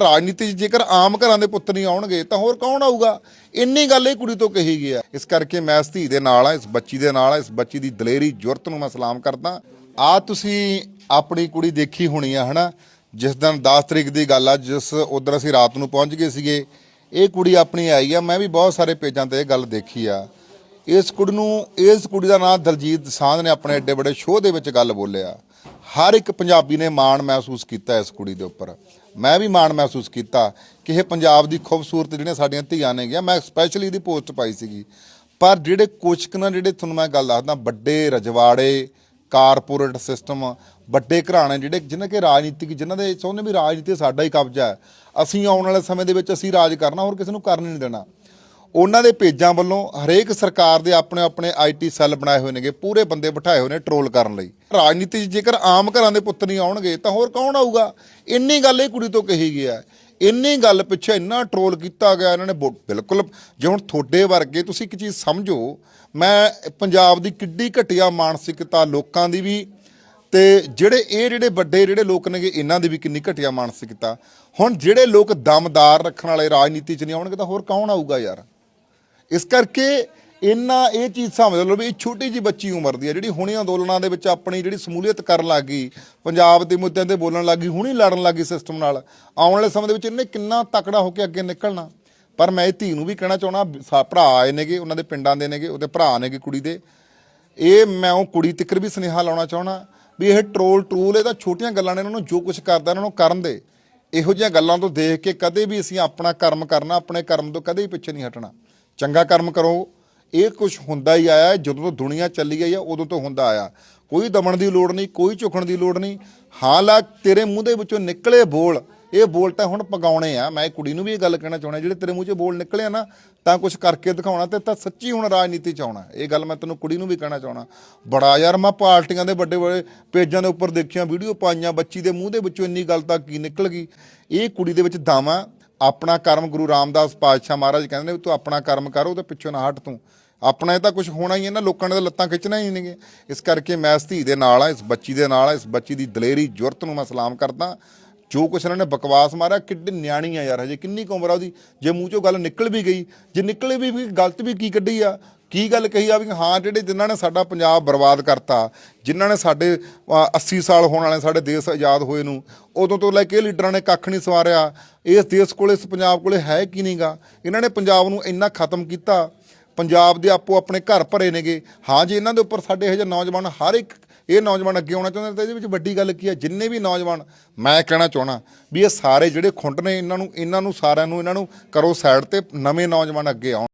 ਰਾਜਨੀਤੀ 'ਚ ਜੇਕਰ ਆਮ ਘਰਾਂ ਦੇ ਪੁੱਤ ਨਹੀਂ ਆਉਣਗੇ, ਤਾਂ ਹੋਰ ਕੌਣ ਆਊਗਾ? ਇੰਨੀ ਗੱਲ ਇਹ ਕੁੜੀ ਤੋਂ ਕਹੀ ਗਿਆ ਇਸ ਕਰਕੇ ਮੈਂ ਇਸ ਧੀ ਦੇ ਨਾਲ ਆ ਇਸ ਬੱਚੀ ਦੇ ਨਾਲ ਆ ਇਸ ਬੱਚੀ ਦੀ ਦਲੇਰੀ, ਜੁਰਤ ਨੂੰ ਮੈਂ ਸਲਾਮ ਕਰਦਾ ਆ ਤੁਸੀਂ ਆਪਣੀ ਕੁੜੀ ਦੇਖੀ ਹੋਣੀ ਆ, ਹਨਾ? ਜਿਸ ਦਿਨ 10 ਤਰੀਕ ਦੀ ਗੱਲ ਆ, ਜਿਸ ਉਧਰ ਅਸੀਂ ਰਾਤ ਨੂੰ ਪਹੁੰਚ ਗਏ ਸੀਗੇ, ਇਹ ਕੁੜੀ ਆਪਣੀ ਆਈ ਆ। ਮੈਂ ਵੀ ਬਹੁਤ ਸਾਰੇ ਪੇਜਾਂ ਤੇ ਇਹ ਗੱਲ ਦੇਖੀ ਆ। ਇਸ ਕੁੜੀ ਨੂੰ, ਇਸ ਕੁੜੀ ਦਾ ਨਾਮ ਦਲਜੀਤ ਦਸਾਂਝ ਨੇ ਆਪਣੇ ਏਡੇ ਵੱਡੇ ਸ਼ੋਅ ਦੇ ਵਿੱਚ ਗੱਲ ਬੋਲਿਆ। ਹਰ ਇੱਕ ਪੰਜਾਬੀ ਨੇ ਮਾਣ ਮਹਿਸੂਸ ਕੀਤਾ ਇਸ ਕੁੜੀ ਦੇ ਉੱਪਰ। ਮੈਂ ਵੀ ਮਾਣ ਮਹਿਸੂਸ ਕੀਤਾ ਕਿ ਇਹ ਪੰਜਾਬ ਦੀ ਖੂਬਸੂਰਤ ਜਿਹੜੀਆਂ ਸਾਡੀਆਂ ਧੀਆਂ ਨੇ ਗਿਆ, ਮੈਂ ਸਪੈਸ਼ਲੀ ਇਹਦੀ ਪੋਸਟ ਪਾਈ ਸੀਗੀ। ਪਰ ਜਿਹੜੇ ਕੁਛ ਨਾ ਜਿਹੜੇ ਤੁਹਾਨੂੰ ਮੈਂ ਗੱਲ ਦੱਸਦਾ, ਵੱਡੇ ਰਜਵਾੜੇ, ਕਾਰਪੋਰੇਟ ਸਿਸਟਮ ਵੱਡੇ ਘਰਾਣੇ ਜਿਹੜੇ ਜਿਨ੍ਹਾਂ ਕੇ ਰਾਜਨੀਤਿਕ, ਜਿਨ੍ਹਾਂ ਦੇ ਚਾਹੁੰਦੇ ਵੀ ਰਾਜਨੀਤੀ ਸਾਡਾ ਹੀ ਕਬਜ਼ਾ ਹੈ, ਅਸੀਂ ਆਉਣ ਵਾਲੇ ਸਮੇਂ ਦੇ ਵਿੱਚ ਅਸੀਂ ਰਾਜ ਕਰਨਾ, ਹੋਰ ਕਿਸੇ ਨੂੰ ਕਰਨ ਨਹੀਂ ਦੇਣਾ। ਉਹਨਾਂ ਦੇ ਪੇਜਾਂ ਵੱਲੋਂ ਹਰੇਕ ਸਰਕਾਰ ਦੇ ਆਪਣੇ ਆਪਣੇ ਆਈਟੀ ਸੈੱਲ ਬਣਾਏ ਹੋਏ ਨੇਗੇ, ਪੂਰੇ ਬੰਦੇ ਬਿਠਾਏ ਹੋਏ ਨੇ ਟਰੋਲ ਕਰਨ ਲਈ। ਰਾਜਨੀਤੀ 'ਚ ਜੇਕਰ ਆਮ ਘਰਾਂ ਦੇ ਪੁੱਤ ਨਹੀਂ ਆਉਣਗੇ, ਤਾਂ ਹੋਰ ਕੌਣ ਆਊਗਾ? ਇੰਨੀ ਗੱਲ ਇਹ ਕੁੜੀ ਤੋਂ ਕਹੀ ਗਿਆ ਇੰਨੀ ਗੱਲ ਪਿੱਛੇ ਇੰਨਾ ਟਰੋਲ ਕੀਤਾ ਗਿਆ ਇਹਨਾਂ ਨੇ, ਬੋ- ਬਿਲਕੁਲ, ਜੇ ਹੁਣ ਤੁਹਾਡੇ ਵਰਗੇ ਤੁਸੀਂ ਇੱਕ ਚੀਜ਼ ਸਮਝੋ, ਮੈਂ ਪੰਜਾਬ ਦੀ ਕਿੱਡੀ ਘਟੀਆ ਮਾਨਸਿਕਤਾ ਲੋਕਾਂ ਦੀ ਵੀ ਤੇ ਜਿਹੜੇ ਇਹ ਜਿਹੜੇ ਵੱਡੇ ਜਿਹੜੇ ਲੋਕ ਨੇਗੇ, ਇਹਨਾਂ ਦੀ ਵੀ ਕਿੰਨੀ ਘਟੀਆ ਮਾਨਸਿਕਤਾ। ਹੁਣ ਜਿਹੜੇ ਲੋਕ ਦਮਦਾਰ ਰੱਖਣ ਵਾਲੇ ਰਾਜਨੀਤੀ 'ਚ ਨਹੀਂ ਆਉਣਗੇ, ਤਾਂ ਹੋਰ ਕੌਣ ਆਊਗਾ ਯਾਰ? ਇਸ ਕਰਕੇ ਇੰਨਾ ਇਹ ਚੀਜ਼ ਸਮਝ ਲਓ ਵੀ ਇਹ ਛੋਟੀ ਜੀ ਬੱਚੀ ਉਮਰ ਦੀ ਹੈ ਜਿਹੜੀ ਹੁਣੇ ਅੰਦੋਲਨਾਂ ਦੇ ਵਿੱਚ ਆਪਣੀ ਜਿਹੜੀ ਸਮੂਲੀਅਤ ਕਰਨ ਲੱਗ ਗਈ, ਪੰਜਾਬ ਦੇ ਮੁੱਦਿਆਂ ਤੇ ਬੋਲਣ ਲੱਗ ਗਈ, ਹੁਣੇ ਲੜਨ ਲੱਗ ਗਈ ਸਿਸਟਮ ਨਾਲ, ਆਉਣ ਵਾਲੇ ਸਮੇਂ ਦੇ ਵਿੱਚ ਇਹਨੇ ਕਿੰਨਾ ਤਕੜਾ ਹੋ ਕੇ ਅੱਗੇ ਨਿਕਲਣਾ। ਪਰ ਮੈਂ ਇਹ ਧੀ ਨੂੰ ਵੀ ਕਹਿਣਾ ਚਾਹਣਾ ਸਾ, ਭਰਾ ਆਏ ਨੇਗੇ, ਉਹਨਾਂ ਦੇ ਪਿੰਡਾਂ ਦੇ ਨੇਗੇ, ਉਹਦੇ ਭਰਾ ਨੇਗੇ ਕੁੜੀ ਦੇ। ਇਹ ਮੈਂ ਉਹ ਕੁੜੀ ਤਿੱਕਰ ਵੀ ਸੁਨੇਹਾ ਲਾਉਣਾ ਚਾਹਣਾ ਵੀ ਇਹ ਟਰੋਲ ਟਰੂਲ ਇਹ ਤਾਂ ਛੋਟੀਆਂ ਗੱਲਾਂ ਨੇ, ਇਹਨਾਂ ਨੂੰ ਜੋ ਕੁਝ ਕਰਦਾ, ਇਹਨਾਂ ਨੂੰ ਕਰਨ ਦੇ। ਇਹੋ ਜਿਹੀਆਂ ਗੱਲਾਂ ਤੋਂ ਦੇਖ ਕੇ ਕਦੇ ਵੀ ਅਸੀਂ ਆਪਣਾ ਕਰਮ ਕਰਨਾ, ਆਪਣੇ ਕਰਮ ਤੋਂ ਕਦੇ ਵੀ ਪਿੱਛੇ ਨਹੀਂ ਹਟਣਾ। ਚੰਗਾ ਕਰਮ ਕਰੋ। ਇਹ ਕੁਝ ਹੁੰਦਾ ਹੀ ਆਇਆ, ਜਦੋਂ ਤੋਂ ਦੁਨੀਆ ਚੱਲੀ ਆਈ ਆ, ਉਦੋਂ ਤੋਂ ਹੁੰਦਾ ਆਇਆ। ਕੋਈ ਦਮਣ ਦੀ ਲੋੜ ਨਹੀਂ, ਕੋਈ ਝੁਕਣ ਦੀ ਲੋੜ ਨਹੀਂ। ਹਾਲਾਂਕ ਤੇਰੇ ਮੂੰਹ ਦੇ ਵਿੱਚੋਂ ਨਿਕਲੇ ਬੋਲ। ਇਹ ਬੋਲ ਤਾਂ ਹੁਣ ਪਗਾਉਣੇ ਆ। ਮੈਂ ਕੁੜੀ ਨੂੰ ਵੀ ਇਹ ਗੱਲ ਕਹਿਣਾ ਚਾਹੁੰਦਾ, ਜਿਹੜੇ ਤੇਰੇ ਮੂੰਹ 'ਚ ਬੋਲ ਨਿਕਲੇ ਆ ਨਾ, ਤਾਂ ਕੁਝ ਕਰਕੇ ਦਿਖਾਉਣਾ ਤੇ ਤਾਂ ਸੱਚੀ ਹੁਣ ਰਾਜਨੀਤੀ 'ਚ ਆਉਣਾ। ਇਹ ਗੱਲ ਮੈਂ ਤੈਨੂੰ ਕੁੜੀ ਨੂੰ ਵੀ ਕਹਿਣਾ ਚਾਹੁੰਦਾ। ਬੜਾ ਯਾਰ, ਮੈਂ ਪਾਰਟੀਆਂ ਦੇ ਵੱਡੇ ਵੱਡੇ ਪੇਜਾਂ ਦੇ ਉੱਪਰ ਦੇਖੀਆਂ, ਵੀਡੀਓ ਪਾਈਆਂ, ਬੱਚੀ ਦੇ ਮੂੰਹ ਦੇ ਵਿੱਚੋਂ ਇੰਨੀ ਗੱਲ ਤਾਂ ਕੀ ਨਿਕਲ ਗਈ? ਇਹ ਕੁੜੀ ਦੇ ਵਿੱਚ ਦਾਵਾ ਆਪਣਾ ਕਰਮ ਗੁਰੂ ਰਾਮਦਾਸ ਪਾਤਸ਼ਾਹ ਮਹਾਰਾਜ ਕਹਿੰਦੇ ਨੇ ਵੀ ਤੂੰ ਆਪਣਾ ਕਰਮ ਕਰ, ਉਹਦੇ ਪਿੱਛੋਂ ਨਾ ਹਟ ਤੂੰ। ਆਪਣਾ ਇਹ ਤਾਂ ਕੁਝ ਹੋਣਾ ਹੀ ਹੈ ਨਾ, ਲੋਕਾਂ ਨੇ ਤਾਂ ਲੱਤਾਂ ਖਿੱਚਣਾ ਹੀ ਨਹੀਂਗੇ ਇਸ ਕਰਕੇ ਮੈਂ ਇਸ ਧੀ ਦੇ ਨਾਲ ਆ ਇਸ ਬੱਚੀ ਦੇ ਨਾਲ ਆ ਇਸ ਬੱਚੀ ਦੀ ਦਲੇਰੀ, ਜੁਰਤ ਨੂੰ ਮੈਂ ਸਲਾਮ ਕਰਦਾ ਜੋ ਕੁਛ ਇਹਨਾਂ ਨੇ ਬਕਵਾਸ ਮਾਰਿਆ, ਕਿੱਡੀ ਨਿਆਣੀ ਆ ਯਾਰ ਹਜੇ, ਕਿੰਨੀ ਕੁ ਉਮਰ ਆ ਉਹਦੀ। ਜੇ ਮੂੰਹ ਚੋਂ ਗੱਲ ਨਿਕਲ ਵੀ ਗਈ, ਜੇ ਨਿਕਲੇ ਵੀ ਗਲਤ ਵੀ ਕੀ ਕੱਢੀ ਆ ਕੀ ਗੱਲ ਕਹੀ ਆ ਵੀ ਹਾਂ ਜਿਹੜੇ ਜਿਨ੍ਹਾਂ ਨੇ ਸਾਡਾ ਪੰਜਾਬ ਬਰਬਾਦ ਕਰਤਾ ਜਿਨ੍ਹਾਂ ਨੇ ਸਾਡੇ ਅ, 80 ਸਾਲ ਹੋਣ ਵਾਲੇ ਸਾਡੇ ਦੇਸ਼ ਆਜ਼ਾਦ ਹੋਏ ਨੂੰ ਉਦੋਂ ਤੋਂ ਲੈ ਕੇ ਇਹ ਲੀਡਰਾਂ ਨੇ ਕੱਖ ਨਹੀਂ ਸਵਾਰਿਆ। ਇਸ ਦੇਸ਼ ਕੋਲੇ ਇਸ ਪੰਜਾਬ ਕੋਲੇ ਹੈ ਕੀ ਨਹੀਂਗਾ? ਇਹਨਾਂ ਨੇ ਪੰਜਾਬ ਨੂੰ ਇੰਨਾ ਖਤਮ ਕੀਤਾ। ਪੰਜਾਬ ਦੇ ਆਪੋ ਆਪਣੇ ਘਰ ਭਰੇ ਨੇਗੇ। ਹਾਂ ਜੇ ਇਹਨਾਂ ਦੇ ਉੱਪਰ ਸਾਡੇ ਇਹੋ ਜਿਹੇ ਨੌਜਵਾਨ ਹਰ ਇੱਕ ਇਹ ਨੌਜਵਾਨ ਅੱਗੇ ਆਉਣਾ ਚਾਹੁੰਦੇ ਨੇ ਤਾਂ ਇਹਦੇ ਵਿੱਚ ਵੱਡੀ ਗੱਲ ਕੀ ਹੈ ਜਿੰਨੇ ਵੀ ਨੌਜਵਾਨ ਮੈਂ ਕਹਿਣਾ ਚਾਹਣਾ ਵੀ ਇਹ ਸਾਰੇ ਜਿਹੜੇ ਖੁੰਡ ਨੇ ਇਹਨਾਂ ਨੂੰ ਇਹਨਾਂ ਨੂੰ ਸਾਰਿਆਂ ਨੂੰ ਇਹਨਾਂ ਨੂੰ ਕਰੋ ਸਾਈਡ ਤੇ ਨਵੇਂ ਨੌਜਵਾਨ ਅੱਗੇ ਆਉਣ।